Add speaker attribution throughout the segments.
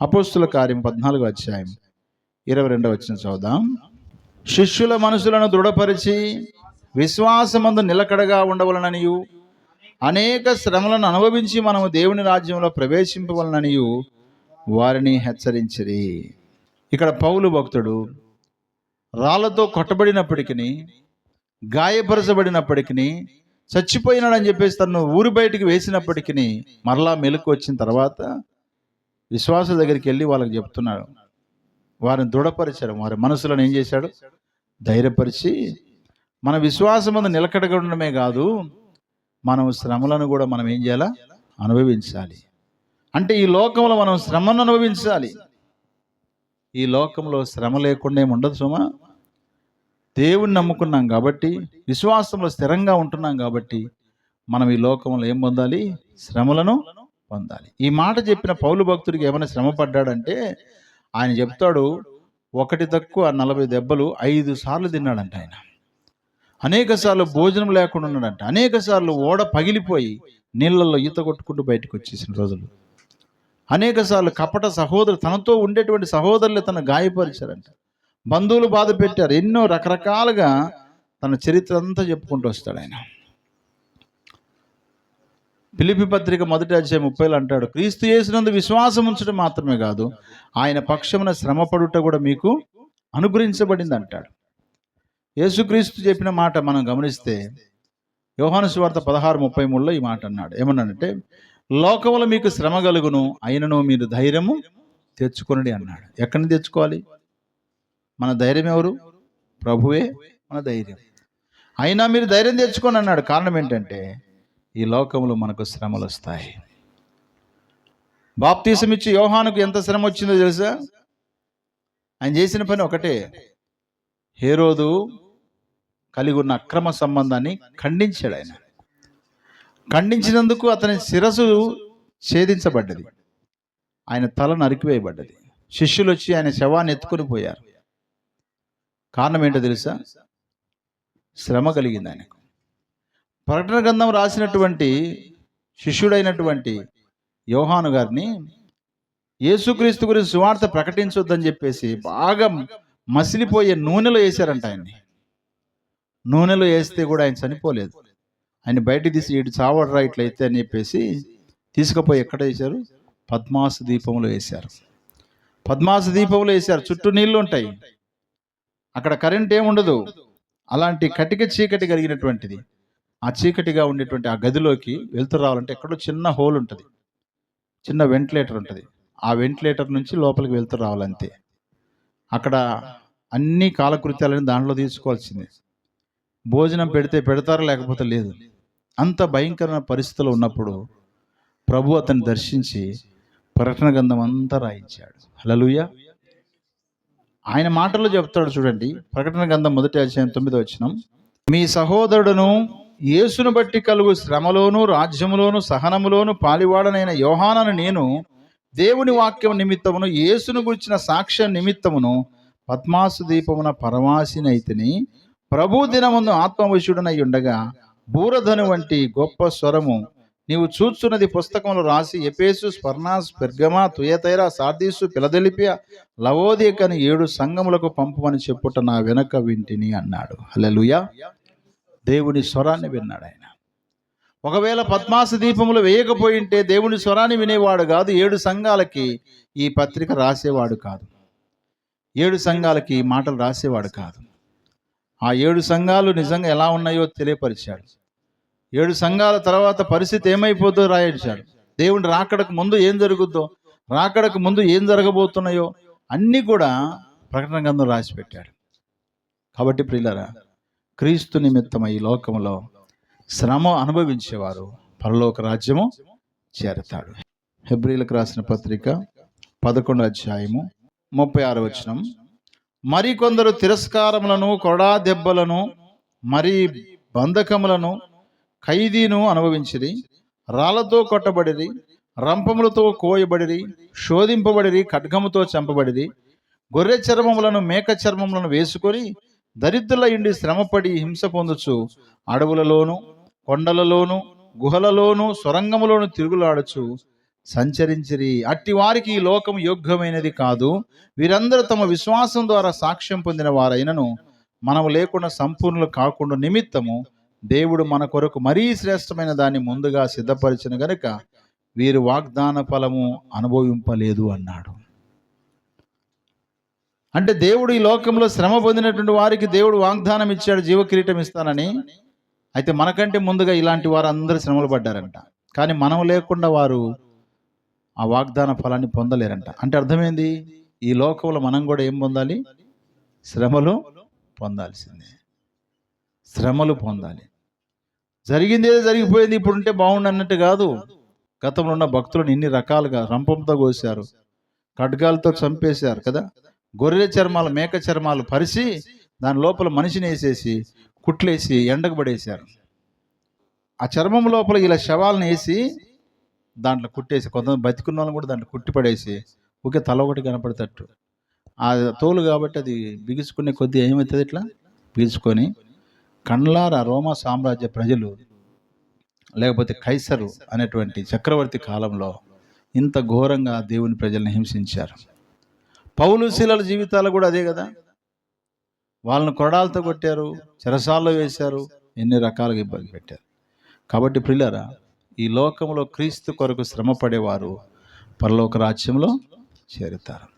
Speaker 1: అపోస్తుల కార్యం పద్నాలుగో అధ్యాయం ఇరవై రెండవ వచ్చిన చదుదాం శిష్యుల మనసులను దృఢపరిచి విశ్వాసమందు నిలకడగా ఉండవలననియు అనేక శ్రమలను అనుభవించి మనము దేవుని రాజ్యంలో ప్రవేశింపవలననియు వారిని హెచ్చరించిరి. ఇక్కడ పౌలు భక్తుడు రాళ్ళతో కొట్టబడినప్పటికీ గాయపరచబడినప్పటికీ చచ్చిపోయినాడని చెప్పేసి తను ఊరి బయటికి వేసినప్పటికీ మరలా మెలకు వచ్చిన తర్వాత విశ్వాసుల దగ్గరికి వెళ్ళి వాళ్ళకి చెప్తున్నాడు. వారిని దృఢపరిచాడు. వారి మనసులను ఏం చేశాడు? ధైర్యపరిచి మన విశ్వాసం మీద నిలకడగా ఉండడమే కాదు మనం శ్రమలను కూడా మనం ఏం చేయాలా? అనుభవించాలి. అంటే ఈ లోకంలో మనం శ్రమను అనుభవించాలి. ఈ లోకంలో శ్రమ లేకుండా ఏమి ఉండదు సుమా. దేవుణ్ణి నమ్ముకున్నాం కాబట్టి విశ్వాసంలో స్థిరంగా ఉంటున్నాం కాబట్టి మనం ఈ లోకంలో ఏం పొందాలి? శ్రమలను పొందాలి. ఈ మాట చెప్పిన పౌలు భక్తుడికి ఏమైనా శ్రమ పడ్డాడంటే ఆయన చెప్తాడు ఒకటి తక్కువ నలభై దెబ్బలు ఐదు సార్లు తిన్నాడంట ఆయన. అనేక సార్లు భోజనం లేకుండా ఉన్నాడంట. అనేక సార్లు ఓడ పగిలిపోయి నీళ్ళల్లో ఈత కొట్టుకుంటూ బయటకు వచ్చేసిన రోజులు. అనేక సార్లు కపట సహోదరు తనతో ఉండేటువంటి సహోదరులు తను గాయపరిచారంట. బంధువులు బాధ పెట్టారు. ఎన్నో రకరకాలుగా తన చరిత్ర అంతా చెప్పుకుంటూ వస్తాడు ఆయన. పిలిపి పత్రిక మొదటి అధ్యాయం ముప్పైలో అంటాడు క్రీస్తు చేసినందు విశ్వాసం ఉంచడం మాత్రమే కాదు ఆయన పక్షమున శ్రమపడుట కూడా మీకు అనుగ్రహించబడింది అంటాడు. యేసుక్రీస్తు చెప్పిన మాట మనం గమనిస్తే యోహాను సువార్త పదహారు ముప్పై మూడులో ఈ మాట అన్నాడు. ఏమన్నాడంటే లోకములో మీకు శ్రమ కలుగును అయినను మీరు ధైర్యము తెచ్చుకొనడి అన్నాడు. ఎక్కడి నుంచి తెచ్చుకోవాలి? మన ధైర్యం ఎవరు? ప్రభువే మన ధైర్యం. అయినా మీరు ధైర్యం తెచ్చుకొని అన్నాడు. కారణం ఏంటంటే ఈ లోకంలో మనకు శ్రమలు వస్తాయి బాప్తీసం ఇచ్చి యోహానుకు ఎంత శ్రమ వచ్చిందో తెలుసా? ఆయన చేసిన పని ఒకటే. హేరోదు కలిగి ఉన్న అక్రమ సంబంధాన్ని ఖండించాడు ఆయన. ఖండించినందుకు అతని శిరస్సు ఛేదించబడ్డది. ఆయన తల నరికివేయబడ్డది. శిష్యులు వచ్చి ఆయన శవాన్ని ఎత్తుకొని పోయారు. కారణం ఏంటో తెలుసా? శ్రమ కలిగింది ఆయనకు. ప్రకటన గ్రంథం రాసినటువంటి శిష్యుడైనటువంటి యోహాను గారిని యేసుక్రీస్తు గురించి సువార్త ప్రకటించొద్దని చెప్పేసి బాగా మసిలిపోయే నూనెలో వేశారంట ఆయన్ని. నూనెలో వేస్తే కూడా ఆయన చనిపోలేదు. ఆయన బయట తీసి ఇటు చావడరా ఇట్లయితే అని చెప్పేసి తీసుకుపోయి ఎక్కడ వేశారు? పద్మాసు దీపంలో వేశారు. పద్మాసు దీపంలో వేశారు. చుట్టూ నీళ్ళు ఉంటాయి. అక్కడ కరెంట్ ఏముండదు. అలాంటి కటిక చీకటి కలిగినటువంటిది. ఆ చీకటిగా ఉండేటువంటి ఆ గదిలోకి వెళ్తూ రావాలంటే ఎక్కడో చిన్న హోల్ ఉంటుంది. చిన్న వెంటిలేటర్ ఉంటుంది. ఆ వెంటిలేటర్ నుంచి లోపలికి వెళ్తూ రావాలంతే. అక్కడ అన్ని కాలకృత్యాలని దాంట్లో తీసుకోవాల్సింది. భోజనం పెడితే పెడతారో లేకపోతే లేదు? అంత భయంకరమైన పరిస్థితులు ఉన్నప్పుడు ప్రభు అతన్ని దర్శించి ప్రకటన గంధం అంతా రాయించాడు. హలలుయ ఆయన మాటల్లో చెప్తాడు చూడండి. ప్రకటన గంధం మొదటి అధ్యాయం తొమ్మిదో వచ్చిన మీ సహోదరుడును యేసును బట్టి కలుగు శ్రమలోను రాజ్యములోను సహనములోను పాలివాడనైన యోహానను నేను దేవుని వాక్యం నిమిత్తమును యేసును గురించిన సాక్ష్య నిమిత్తమును పద్మాసు దీపమున పరమాసినైతిని ప్రభు దినముందు ఆత్మవశుడనై ఉండగా బూరధను వంటి గొప్ప స్వరము నీవు చూచున్నది పుస్తకంలో రాసి ఎపేసు స్పర్ణాస్ పెర్గమా తుయతైరా సార్దీసు పిలదెలిపియ లవోదికని ఏడు సంగములకు పంపమని చెప్పుట నా వెనక వింటిని అన్నాడు. హల్లెలూయా. దేవుని స్వరాన్ని విన్నాడు ఆయన. ఒకవేళ పద్మాస దీపములు వేయకపోయింటే దేవుని స్వరాన్ని వినేవాడు కాదు. ఏడు సంఘాలకి ఈ పత్రిక రాసేవాడు కాదు. ఏడు సంఘాలకి ఈ మాటలు రాసేవాడు కాదు. ఆ ఏడు సంఘాలు నిజంగా ఎలా ఉన్నాయో తెలియపరిచాడు. ఏడు సంఘాల తర్వాత పరిస్థితి ఏమైపోతుందో రాయించాడు. దేవుని రాకడకు ముందు ఏం జరుగుద్దో రాకడకు ముందు ఏం జరగబోతున్నాయో అన్నీ కూడా ప్రకటన గ్రంథం రాసిపెట్టాడు. కాబట్టి ప్రియులరా క్రీస్తు నిమిత్తమై ఈ లోకంలో శ్రమ అనుభవించేవారు పరలోక రాజ్యము చేరతాడు. హెబ్రిలకు రాసిన పత్రిక పదకొండు అధ్యాయము ముప్పై ఆరు వచనం. మరికొందరు తిరస్కారములను కొడా దెబ్బలను మరి బంధకములను ఖైదీను అనుభవించిరి రాళ్ళతో కొట్టబడిరి రంపములతో కోయబడిరి శోధింపబడిరి ఖడ్గముతో చంపబడిరి గొర్రె చర్మములను మేక చర్మములను వేసుకొని దరిద్రుల ఇండి శ్రమపడి హింస పొందుచు అడవులలోను కొండలలోను గుహలలోను సొరంగములోను తిరుగులాడుచు సంచరించిరి. అట్టి వారికి ఈ లోకం యోగ్యమైనది కాదు. వీరందరూ తమ విశ్వాసం ద్వారా సాక్ష్యం పొందిన వారైనను మనము లేకుండా సంపూర్ణులు కాకుండా నిమిత్తము దేవుడు మన కొరకు మరీ శ్రేష్టమైన దాన్ని ముందుగా సిద్ధపరిచిన గనుక వీరు వాగ్దాన ఫలము అనుభవింపలేదు అన్నాడు. అంటే దేవుడు ఈ లోకంలో శ్రమ పొందినటువంటి వారికి దేవుడు వాగ్దానం ఇచ్చాడు జీవకిరీటం ఇస్తానని. అయితే మనకంటే ముందుగా ఇలాంటి వారు అందరూ శ్రమలు పడ్డారంట. కానీ మనం లేకుండా వారు ఆ వాగ్దాన ఫలాన్ని పొందలేరంట. అంటే అర్థమైంది? ఈ లోకంలో మనం కూడా ఏం పొందాలి? శ్రమలు పొందాల్సిందే. శ్రమలు పొందాలి. జరిగింది ఏదో జరిగిపోయింది ఇప్పుడు ఉంటే బాగుండు అన్నట్టు కాదు. గతంలో ఉన్న భక్తులను ఇన్ని రకాలుగా రంపంతో కోసారు ఖడ్గాలతో చంపేశారు కదా. గొర్రె చర్మాలు మేక చర్మాలు పరిచి దాని లోపల మనిషిని వేసేసి కుట్లేసి ఎండకు పడేశారు. ఆ చర్మం లోపల ఇలా శవాలను వేసి దాంట్లో కుట్టేసి కొంతమంది బతికున్న వాళ్ళని కూడా దాంట్లో కుట్టి పడేసి ఒకే తల ఒకటి కనపడతట్టు ఆ తోలు కాబట్టి అది బిగుసుకునే కొద్దీ ఏమవుతుంది ఇట్లా? బిగుసుకొని కండ్లార రోమా సామ్రాజ్య ప్రజలు లేకపోతే కైసరు అనేటువంటి చక్రవర్తి కాలంలో ఇంత ఘోరంగా దేవుని ప్రజల్ని హింసించారు. పౌలు శీలల జీవితాలు కూడా అదే కదా? వాళ్ళని కొరడాలతో కొట్టారు చెరసాల్లో వేశారు ఎన్ని రకాలుగా ఇబ్బంది పెట్టారు. కాబట్టి ప్రిల్లరా ఈ లోకంలో క్రీస్తు కొరకు శ్రమ పడేవారు పరలోక రాజ్యంలో చేరుతారు.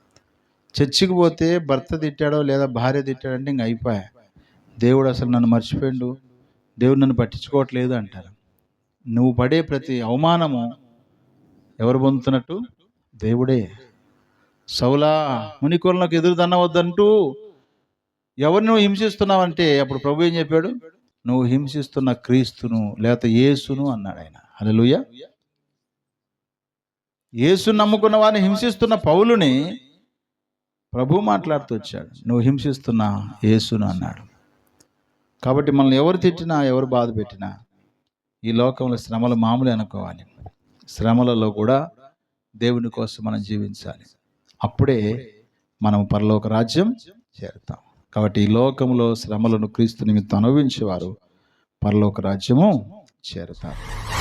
Speaker 1: చర్చికి పోతే భర్త తిట్టాడో లేదా భార్య తిట్టాడంటే ఇంక అయిపోయా. దేవుడు అసలు నన్ను మర్చిపోయిండు దేవుడు నన్ను పట్టించుకోవట్లేదు అంటారు. నువ్వు పడే ప్రతి అవమానము ఎవరు పొందుతున్నట్టు? దేవుడే. సౌలా మునికొలకు ఎదురు తన్నవద్దంటూ ఎవరిని నువ్వు హింసిస్తున్నావంటే అప్పుడు ప్రభు ఏం చెప్పాడు? నువ్వు హింసిస్తున్న క్రీస్తును లేకపోతే యేసును అన్నాడు ఆయన. అలలుయ యేసు నమ్ముకున్న వారిని హింసిస్తున్న పౌలుని ప్రభు మాట్లాడుతూ వచ్చాడు. నువ్వు హింసిస్తున్న యేసును అన్నాడు. కాబట్టి మనల్ని ఎవరు తిట్టినా ఎవరు బాధ పెట్టినా ఈ లోకంలో శ్రమలు మామూలు అనుకోవాలి. శ్రమలలో కూడా దేవుని కోసం మనం జీవించాలి. అప్పుడే మనం పరలోక రాజ్యం చేరుతాం. కాబట్టి ఈ లోకంలో శ్రమలను క్రీస్తు నిమిత్తం అనుభవించేవారు పరలోక రాజ్యము చేరుతారు.